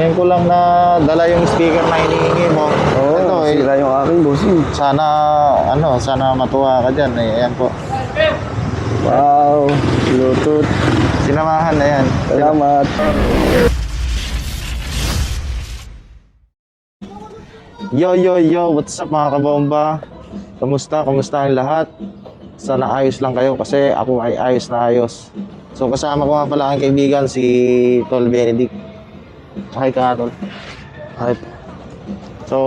Ngayon ko lang na dala yung speaker na hinihingi mo. Oo, Ito, eh, sira yung aking bossing. sana, ano, sana matuwa ka dyan. Eh, ayan po. Wow, Bluetooth. Sinamahan na yan. Salamat. Yo, yo, yo, what's up mga kabomba? Kamusta? Kamusta ang lahat? Sana ayos lang kayo kasi ako ay ayos na ayos. So kasama ko nga pala ang kaibigan si Tol Benedict. Hi ka Tol. Hi. So,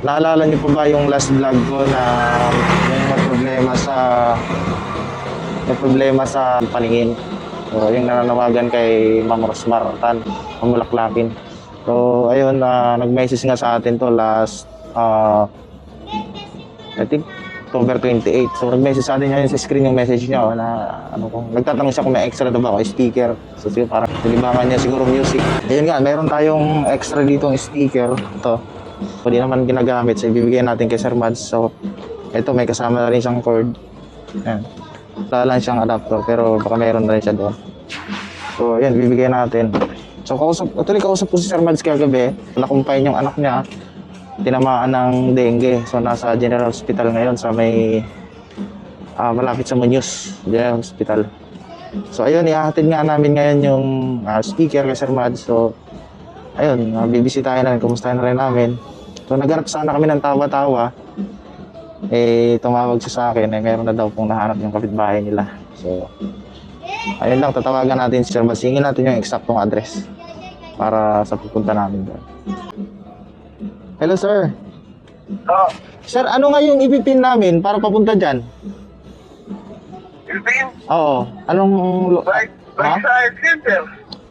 naalala niyo pa ba yung last vlog ko na may problema sa may problema sa paningin? So, yung nananawagan kay Ma'am Rosmar Tan, mamulaklakin. So, ayun, ah, nag-message nga sa atin to last, ah, I think, October 28. So, nag-message sa atin ngayon sa screen yung message niya, oh, na, ano kung, nagtatanong siya kung may extra daw ba ako, speaker. So, siguro parang, nilibangan niya siguro music. Ayun nga, meron tayong extra dito ang speaker. Ito, pwede naman ginagamit. So, ibibigay natin kay Sir Mads. So, ito, may kasama na rin siyang cord. Ayan. Wala lang siyang adapter, pero baka meron na rin siya doon. So, ayan, bibigyan natin. So, kausap, actually, kausap ko si Sir Mads kagabi. Nakumpain yung anak niya. Tinamaan ng dengue. So, nasa General Hospital ngayon sa may ah, malapit sa Muñoz General Hospital. So, ayun, ihahatid nga namin ngayon yung ah, speaker kay Sir Mads. So, ayun, uh, bibisitahin namin, kumustahin na rin namin. So, naghanap sana kami ng tawa-tawa. Eh, tumawag siya sa akin, eh, meron na daw pong nahanap yung kapitbahay nila. So, ayun lang, tatawagan natin si Sir Mads. Hingin natin yung eksaktong address para sa pupunta namin doon. Hello, sir. Oo. Sir, ano nga yung ipipin namin para papunta dyan? Philippine, Oo. Anong... lo- right, Ha? right side center,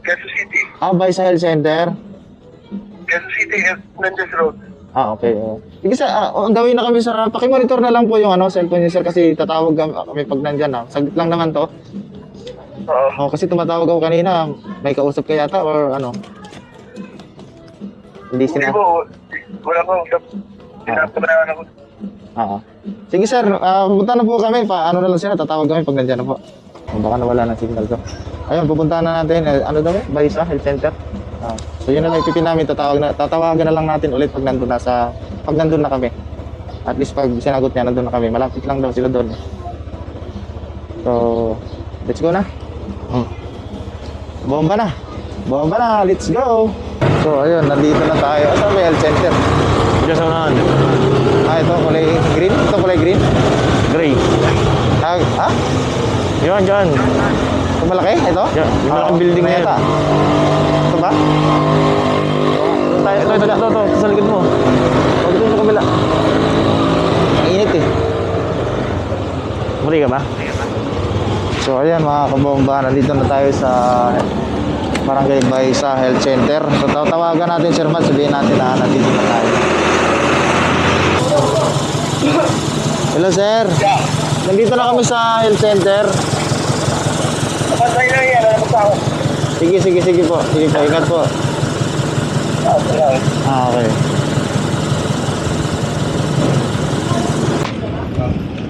Quezon City. Ah, by sa health center? Quezon City, Mendes Road. Ah, okay. oo. Sige, sir, ah, ang gawin na kami, sir. ah, Pakimonitor na lang po yung ano, cellphone niyo, sir, kasi tatawag kami kami pag nandyan. Ah. Saglit lang naman to. Oo. Oh, kasi tumatawag ako kanina. May kausap ka yata or ano? Hindi Hindi sina... po, wala ko, pinapalaan ako. Oo. Sige, sir. ah, pupunta na po kami. Pa, ano na lang sila, tatawag kami pag nandyan na po. O, baka nawala ng signal ko. Ayun, pupunta na natin. Eh, ano daw? Baysa Health Center. Ah, so yun na lang ipipin namin. Tatawag na, tatawagan na lang natin ulit pag nandun na sa... Pag nandun na kami. At least pag sinagot niya, nandun na kami. Malapit lang daw sila doon. So, let's go na. Hmm. Bomba na. Bomba na. Let's go. So, ayun. Nandito na tayo. Saan yung health center? Diyan sa unahan. Ah, ito kulay green? Ito kulay green? Gray. Ah, ha? Yan, dyan. Ito malaki? Ito? Yan, yung malaking building na ito yan. Ito ba? Ito, ito, ito, ito, ito, ito, sa likod mo. Huwag doon sa kabila. Ang init eh. Muli ka ba? So ayan mga kabomba, nandito na tayo sa Barangay Baysa Health Center. So tatawagan natin Sir Matt, sabihin natin na nandito na tayo. Hello sir. Nandito na kami sa health center. Kapatay na yan, alam mo ako. Sige, sige, sige po. Sige po, ingat po. Ah, okay.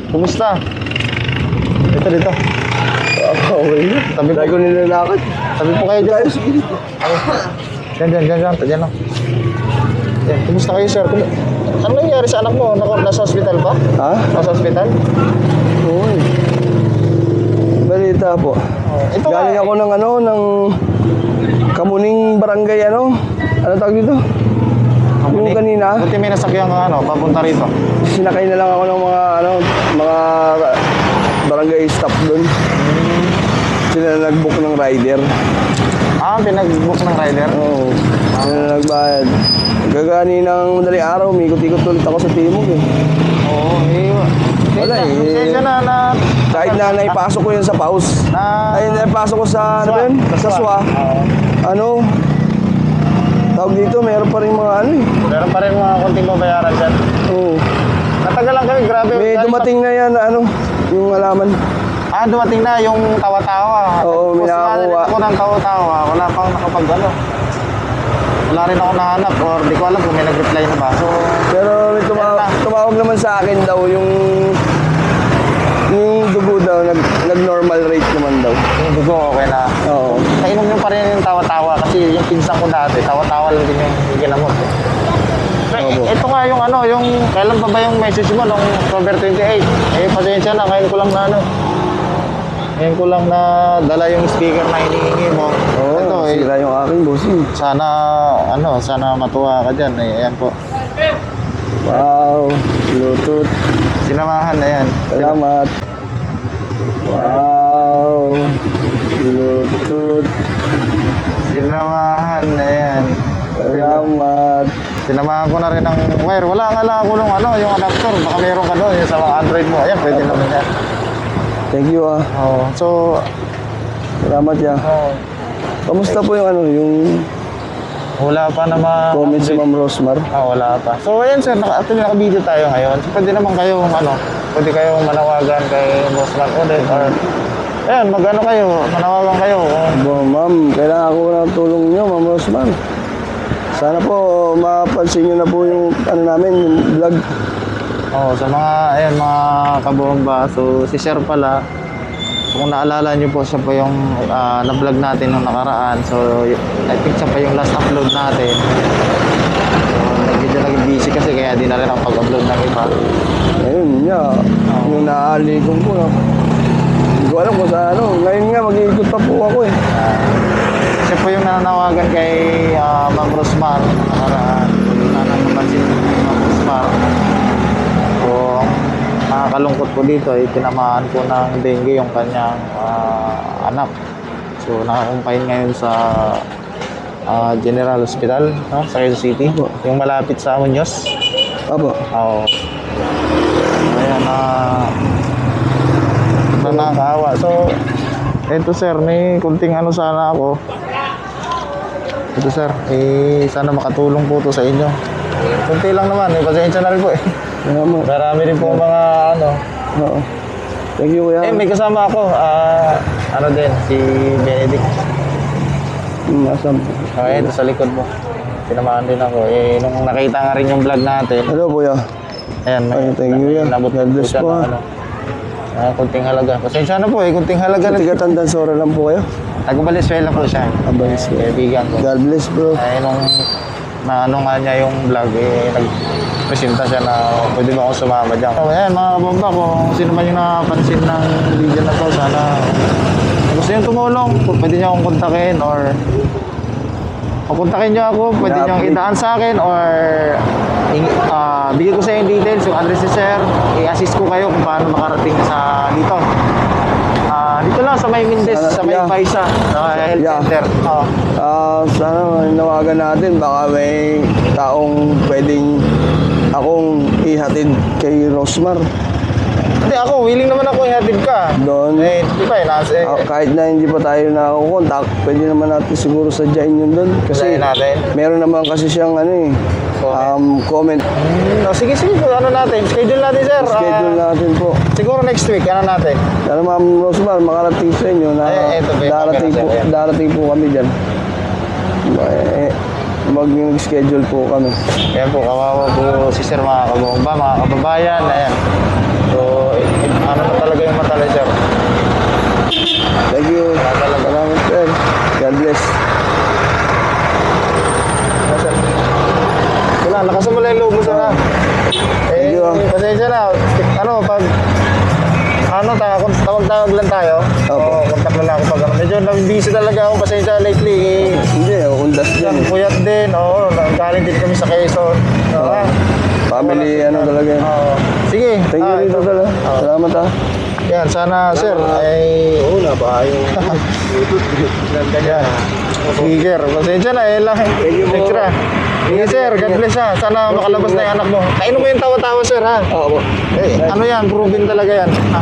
Kumusta? Dito, dito. Okay Dahil ko nilalakad. tabi po kayo dyan. Diyan, diyan, diyan, diyan. Diyan lang. Yan, kumusta kayo, sir? Kum ano nangyari sa anak mo? Nako, nasa hospital ba? Ha? Nasa hospital? Oo. Balita po. Oh, ito Galing nga, ako ng ano, ng Kamuning Barangay ano. Ano tawag dito? Yung kanina, Buti may nasakyan ka, ano, papunta rito. sinakay na lang ako ng mga ano, mga barangay staff na nag-book ng rider. Ah, pinag-book ng rider? Oo. Sila na nagbayad. Gagani ng madaling araw, umikot-ikot ulit ako sa Timog eh. Oo, eh. Wala eh. Kaya na, na, Kahit na naipasok ko yun sa paus. na, Ay, naipasok ko sa, ano ba yun? Sa SWA. Oo. Ano? Tawag dito, meron pa rin mga ano eh. Meron pa rin mga konting babayaran dyan. Oo. Natagal lang kami, grabe. May dumating na yan ano, yung alaman. Ah, dumating na yung tawa-tawa. Oo, may nakakuha. ako ng tawa-tawa. Wala pa akong nakapag ano. Wala rin ako nahanap or di ko alam kung may nag-reply na ba. So, Pero may tuma- na. tumawag naman sa akin daw yung yung dugo daw, nag, nag-normal rate naman daw. Yung dugo, okay na. Oo. Kainom nyo pa rin yung tawa-tawa kasi yung pinsan ko dati, tawa-tawa lang din yung ginamot. Eh. Opo. Ito nga yung ano, yung kailan pa ba yung message mo nung October 28? Eh, pasensya na, ngayon ko lang na ano. Ngayon ko lang na dala yung speaker na hinihingi mo. Oo, Ito, eh, sira yung aking bossing. sana, ano, sana matuwa ka dyan. Eh, ayan po. Wow, Bluetooth. Sinamahan na yan. Salamat. Wow, Bluetooth. Sinamahan na yan. Salamat. Sinamahan ko na rin ng wire. Wala nga lang ako nung ano, yung adapter. Baka meron ka doon yung sa Android mo. Ayan, pwede naman yan. Thank you ah. Oo. So, Salamat ya. oh, Kamusta po yung ano, yung wala pa naman. comment si Ma'am Rosmar? Ah, wala pa. So, ayan sir, naka, actually naka-video tayo ngayon. So, pwede naman kayong, ano, pwede kayong manawagan kay Boss Mark ulit or, ayan, mag-ano kayo, manawagan kayo. kung- Bo, ma'am, kailangan ko ng tulong niyo, Ma'am Rosmar. Sana po mapansin niyo na po yung ano namin, yung vlog. Oh, sa mga, ayan, mga kabomba. So, si Sir pala, so, kung naalala niyo po, siya po yung ah, na-vlog natin nung nakaraan. So, I think siya pa yung last upload natin. So, medyo naging busy kasi kaya di na rin ang pag-upload ng iba. Ayun, niya, yung naalikong ko. No? Hindi ko alam kung sa ano. Ngayon nga, mag-iikot pa po ako eh. Siya po yung nananawagan kay ah, Ma'am Rosmar. Nakaraan. Sana mapansin ni Ma'am Rosmar. Kung nakakalungkot po dito ay tinamaan po ng dengue yung kanyang ah, anak. So nakakumpain ngayon sa ah, General Hospital no? sa Quezon City. Yung malapit sa Muñoz. Apo. Oo. Ayan na na nakakaawa. So, ito sir, may kunting ano sana ako. Ito sir, eh, sana makatulong po to sa inyo. Kunti lang naman, eh, pasensya na rin po eh. Salamat. Marami rin po mga ano. Oo. Thank you, kuya. Eh, may kasama ako, ah, ano din, si Benedict. Hmm, Asam. Okay, ito sa likod mo. Sinamahan din ako. Eh, nung nakita nga rin yung vlog natin, Hello, kuya. Ayan, may, Ay, thank you, yan. nabot God po bless siya po, ng ah. ano. Ah, kunting halaga. Pasensya na po eh, kunting halaga Sa na. tiga Tandansora lang po kayo. Taga-Valenzuela po siya. Ah, Valenzuela. Kaibigan ko. God bless, bro. Ay, nung na ano nga niya yung vlog, eh, nag-presenta siya na pwede ba akong sumama dyan. So, ayan, mga kabomba, kung sino man yung nakapansin ng video na to, sana gusto nyo tumulong, pwede nyo akong kontakin or Papuntakin nyo ako, pwede nyo idaan sa akin or ah, bigyan ko sa inyo details, yung address ni sir, i-assist ko kayo kung paano makarating sa dito. Ah, dito lang sa may Mindes, Sana- sa may yeah. Paisa, sa health Yeah. center. Oo. Ah, sana nawagan natin. Baka may taong pwedeng akong ihatid kay Rosmar. Hindi ako, willing naman ako ihatid ka. Doon. Eh, di ba, eh, nasa, eh, Ah, kahit na hindi pa tayo nakakontak, pwede naman natin siguro sadyain yun doon. Kasi natin. meron naman kasi siyang ano eh, Comment. um, comment. Hmm, oh, sige, sige, po, ano natin, schedule natin, sir. Ah, Schedule natin po. siguro next week, ano natin? Sana Ma'am Rosmar, makarating sa inyo na Eh, eto ba yung darating, camera, po, sir? Ayan. darating po kami dyan. Eh, mag-schedule po kami. Ayan po, kawawa po si sir mga kabomba, mga kababayan, ayan. So, ano na talaga yung mata ni sir? Thank you. Salamat, sir. God bless. Wala, lakasan mo lang yung loob mo, sir, ha? Eh, you, pasensya na. Ano, pag... Ano, ta tawag-tawag lang tayo. Opo. Oo, contact lang ako pag ano. Medyo busy talaga ako, Galing din kami sa Quezon. Oo. ha? Family, ano talaga yan. Oo. Sige. Thank you ah, rito ito. talaga. Oo. Salamat ah. Yan, sana sir ay... Oo na ba? Yung Ganda niya. Speaker. Pasensya na, eh lang. Extra. Sige sir, God bless ha. Sana makalabas na yung anak mo. Kainin mo yung tawa-tawa sir ha. Oo. Eh, ano yan, proven talaga yan. Ha?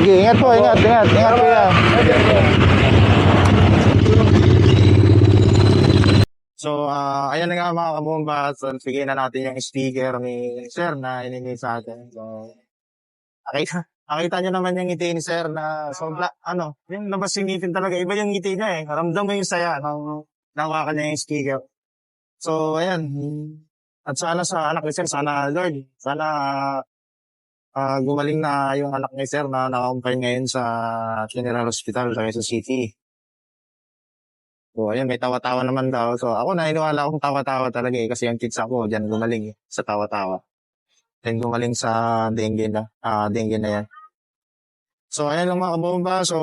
Sige, ingat po, ingat, ingat. Ingat po yan. So, ah ayan na nga mga kabomba. So, bigyan na natin yung sticker ni Sir na iningi sa atin. So, nakita, nakita nyo naman yung ngiti ni Sir na sobra, ano, yung ngiti talaga. Iba yung ngiti niya eh. Ramdam mo yung saya nang nakuha niya yung sticker. So, ayan. At sana sa anak ni Sir, sana Lord, sana ah, gumaling na yung anak ni sir na nakakumpay ngayon sa General Hospital sa Quezon City. So, ayun, may tawa-tawa naman daw. So, ako naniniwala akong tawa-tawa talaga eh, kasi yung kids ako, dyan gumaling eh, sa tawa-tawa. Then gumaling sa dengue na, ah, dengue na yan. So, ayan lang mga kabomba. So,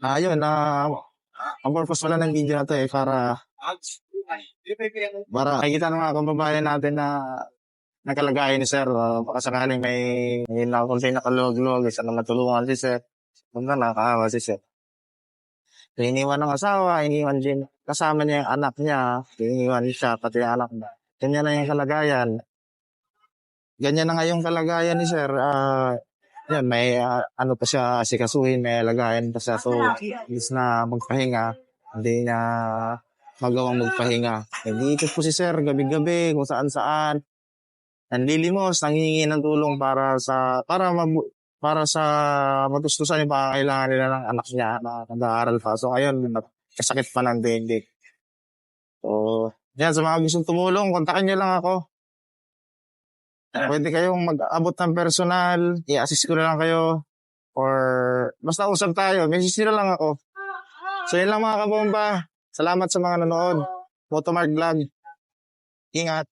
ayun, na ang purpose pala ng video na to eh, para para makikita ng mga kababayan natin na nakalagayan ni Sir. Uh, baka may, may nakakunti nakalog-log, isa na matulungan si Sir. Kung na nakakaawa si Sir. Iniwan ng asawa, iniwan din kasama niya yung anak niya, iniwan siya, pati yung anak niya. Ganyan na yung kalagayan. Ganyan na nga yung kalagayan ni Sir. Ah, yan, may ah, ano pa siya asikasuhin, may lagayan pa siya. So, is na magpahinga, hindi na magawang magpahinga. Nag-iikot po si Sir gabi-gabi kung saan-saan. Nanlilimos, nangingi ng tulong para sa para mabu- para sa matustusan yung pangangailangan nila ng anak niya na nag-aaral pa. So ayun, kasakit pa ng dengue. So, yan, sa mga gustong tumulong, kontakin niyo lang ako. Pwede kayong mag-abot ng personal, i-assist ko na lang kayo. Or, basta usap tayo, message nyo lang ako. So yun lang mga kabomba. Salamat sa mga nanood. Motomart Vlog. Ingat.